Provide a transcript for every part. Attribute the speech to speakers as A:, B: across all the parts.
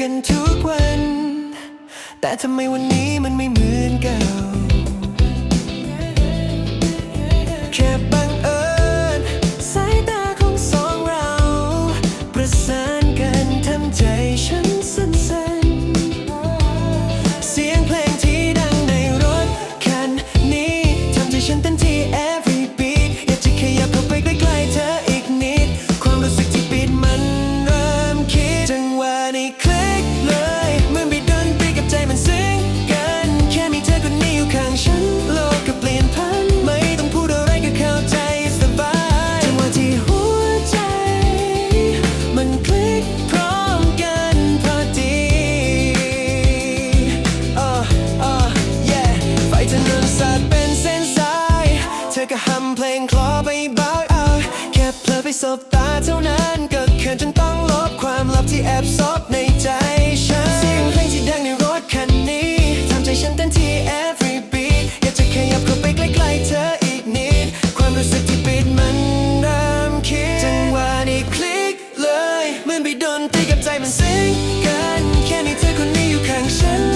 A: กันทุกวัน แต่ทำไมวันนี้มันไม่เหมือนเก่า แค่บังเอิญสายตาของสองเราประสาน ธอก็ฮัมเพลงคลอไปบ้างเอาแค่เพลอไปสบตาเท่านั้นก็เขินจนต้องลบความลับที่แอบซบในใจฉันเสียงเพลงที่ดังในรถคันนี้ทำใจฉันเต้นที่ every beat อยากจะขยับเข้าไปใกล้ๆเธออีกนิด ความรู้สึกที่ปิดมันเริ่มคิดจังหวะนี้คลิกเลยเหมือนไปโดนตีกับใจมันซึ้งกัน แค่มีเธอคนนี้อยู่ข้างฉัน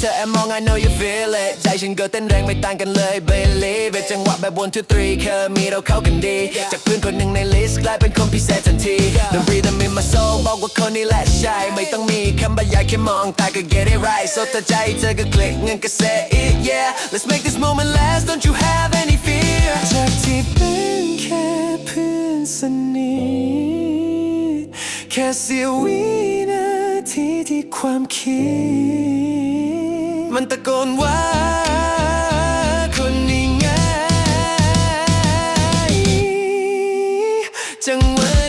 A: เห็นเธอแอบมอง I know you feel it ใจฉันก็เต้นแรงไม่ต่างกันเลย believe it จังหวะแบบ one two three เคยมีเราเข้ากันดี จากเพื่อนคนหนึ่งในลิสต์กลายเป็นคนพิเศษทันที The rhythm in my soul บอกว่าคนนี้แหละใช่ ไม่ต้องมีคำบรรยายแค่มองตาก็ get it right so ถ้าใจเธอก็คลิกงั้นก็ say it yeah let's make this moment last don't you have any fear จากที่เป็นแค่เพื่อนสนิทแค่เสี้ยววินาทีที่ความคิด มันตะโกนว่า คนนี้ไงจังหวะ